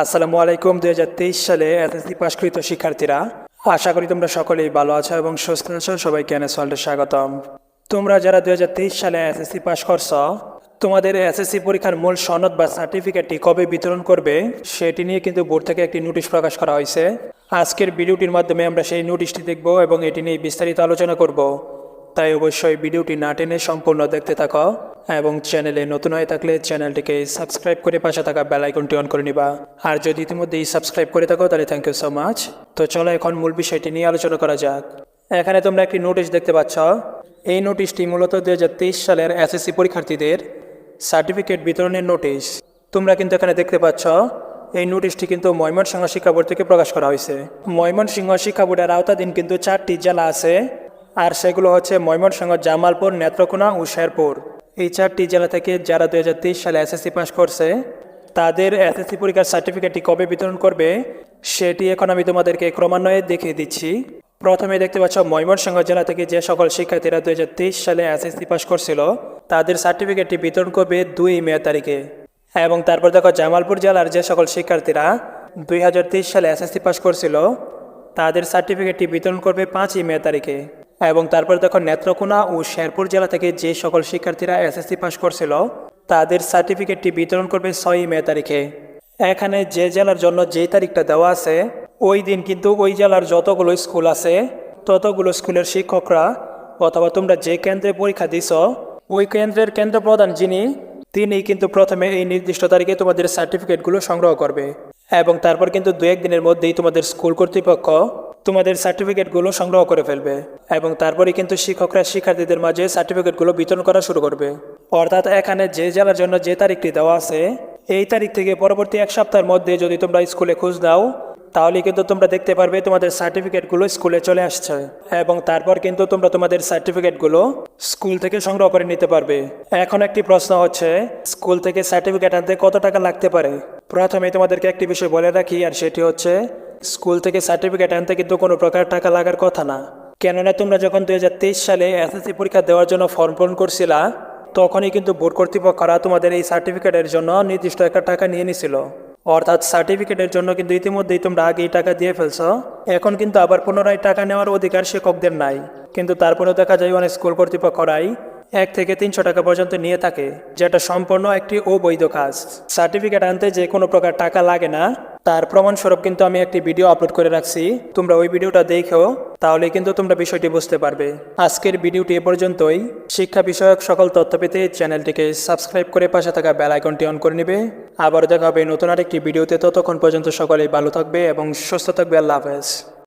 আসসালামু আলাইকুম, দুই হাজার তেইশ সালে এসএসসি পাশকৃত শিক্ষার্থীরা। আশা করি তোমরা সকলেই ভালো আছো এবং সুস্থ আছো। সবাইকে ওয়ার্ল্ডে স্বাগতম। তোমরা যারা দুই হাজার তেইশ সালে এসএসসি পাশ করছ, তোমাদের এসএসসি পরীক্ষার মূল সনদ বা সার্টিফিকেটটি কবে বিতরণ করবে, সেটি নিয়ে কিন্তু বোর্ড থেকে একটি নোটিশ প্রকাশ করা হয়েছে। আজকের ভিডিওটির মাধ্যমে আমরা সেই নোটিশটি দেখব এবং এটি নিয়ে বিস্তারিত আলোচনা করব। তাই অবশ্যই ভিডিওটি না টেনে সম্পূর্ণ দেখতে থাকো। এবং চ্যানেলে নতুন হয়ে থাকলে চ্যানেলটিকে সাবস্ক্রাইব করে পাশে থাকা বেল আইকনটি অন করে নিবা। আর যদি ইতিমধ্যেই সাবস্ক্রাইব করে থাকো, তাহলে থ্যাংক ইউ সো মাচ তো চলো এখন মূল বিষয়টি নিয়ে আলোচনা করা যাক। এখানে তোমরা একটি নোটিশ দেখতে পাচ্ছ। এই নোটিশটি মূলত দুহাজার তেইশ সালের এসএসসি পরীক্ষার্থীদের সার্টিফিকেট বিতরণের নোটিশ তোমরা কিন্তু এখানে দেখতে পাচ্ছ, এই নোটিশটি কিন্তু ময়মনসিংহ শিক্ষা বোর্ড থেকে প্রকাশ করা হয়েছে। ময়মনসিংহ শিক্ষা বোর্ডের আওতাধীন কিন্তু চারটি জেলা আছে, আর সেগুলো হচ্ছে ময়মনসিংহ, জামালপুর, নেত্রকোনা ও শেরপুর। এই চারটি জেলা থেকে যারা দুই হাজার তেইশ সালে এসএসসি পাস করছে, তাদের এসএসসি পরীক্ষার সার্টিফিকেটটি কবে বিতরণ করবে, সেটি এখন আমি তোমাদেরকে ক্রমান্বয়ে দেখিয়ে দিচ্ছি। প্রথমে দেখতে পাচ্ছ, ময়মনসিংহ জেলা থেকে যে সকল শিক্ষার্থীরা দুই হাজার তেইশ সালে এসএসসি পাস করছিল, তাদের সার্টিফিকেটটি বিতরণ করবে দুই মে তারিখে। এবং তারপর দেখো, জামালপুর জেলার যে সকল শিক্ষার্থীরা দুই হাজার তেইশ সালে এসএসসি পাস করছিল, তাদের সার্টিফিকেটটি বিতরণ করবে পাঁচই মে তারিখে। এবং তারপর দেখো নেত্রকোনা ও শেরপুর জেলা থেকে যে সকল শিক্ষার্থীরা এসএসসি পাশ করছিল, তাদের সার্টিফিকেটটি বিতরণ করবে ছয়ই মে তারিখে। এখানে যে জেলার জন্য যেই তারিখটা দেওয়া আছে, ওই দিন কিন্তু ওই জেলার যতগুলো স্কুল আছে, ততগুলো স্কুলের শিক্ষকরা অথবা তোমরা যে কেন্দ্রে পরীক্ষা দিছ, ওই কেন্দ্রের কেন্দ্র প্রধান যিনি, তিনি কিন্তু প্রথমে এই নির্দিষ্ট তারিখে তোমাদের সার্টিফিকেটগুলো সংগ্রহ করবে। এবং তারপর কিন্তু দু একদিনের মধ্যেই তোমাদের স্কুল কর্তৃপক্ষ তোমাদের সার্টিফিকেটগুলো সংগ্রহ করে ফেলবে এবং তারপরে কিন্তু শিক্ষকরা শিক্ষার্থীদের মাঝে সার্টিফিকেটগুলো বিতরণ করা শুরু করবে। অর্থাৎ এখানে যে জেলার জন্য যে তারিখটি দেওয়া আছে, এই তারিখ থেকে পরবর্তী এক সপ্তাহের মধ্যে যদি তোমরা স্কুলে খোঁজ দাও তাহলে কিন্তু তোমরা দেখতে পারবে তোমাদের সার্টিফিকেটগুলো স্কুলে চলে আসছে এবং তারপর কিন্তু তোমরা তোমাদের সার্টিফিকেটগুলো স্কুল থেকে সংগ্রহ করে নিতে পারবে। এখন একটি প্রশ্ন হচ্ছে, স্কুল থেকে সার্টিফিকেট আনতে কত টাকা লাগতে পারে? প্রথমে তোমাদেরকে একটি বিষয় বলে রাখি, আর সেটি হচ্ছে স্কুল থেকে সার্টিফিকেট আনতে কিন্তু কোনো প্রকার টাকা লাগার কথা না। কেননা তোমরা যখন দুই হাজার তেইশ সালে এসএসসি পরীক্ষা দেওয়ার জন্য ফর্ম পূরণ করছিলা, তখনই কিন্তু বোর্ড কর্তৃপক্ষরা তোমাদের এই সার্টিফিকেটের জন্য নির্দিষ্ট একটা টাকা নিয়ে নিছিল। অর্থাৎ সার্টিফিকেটের জন্য কিন্তু ইতিমধ্যেই তোমরা আগেই টাকা দিয়ে ফেলছ। এখন কিন্তু আবার পুনরায় টাকা নেওয়ার অধিকার শিক্ষকদের নাই। কিন্তু তারপরেও দেখা যায় অনেক স্কুল কর্তৃপক্ষরাই এক থেকে তিনশো টাকা পর্যন্ত নিয়ে থাকে, যেটা সম্পূর্ণ একটি অবৈধ কাজ। সার্টিফিকেট আনতে যে কোনো প্রকার টাকা লাগে না, তার প্রমাণস্বরূপ কিন্তু আমি একটি ভিডিও আপলোড করে রাখছি। তোমরা ওই ভিডিওটা দেখেও তাহলে কিন্তু তোমরা বিষয়টি বুঝতে পারবে। আজকের ভিডিওটি এ পর্যন্তই। শিক্ষা বিষয়ক সকল তথ্য পেতে চ্যানেলটিকে সাবস্ক্রাইব করে পাশে থাকা বেল আইকনটি অন করে নেবে। আবার দেখা হবে নতুন আরেকটি ভিডিওতে, ততক্ষণ পর্যন্ত সকলেই ভালো থাকবে এবং সুস্থ থাকবে। আল্লাহ হাফেজ।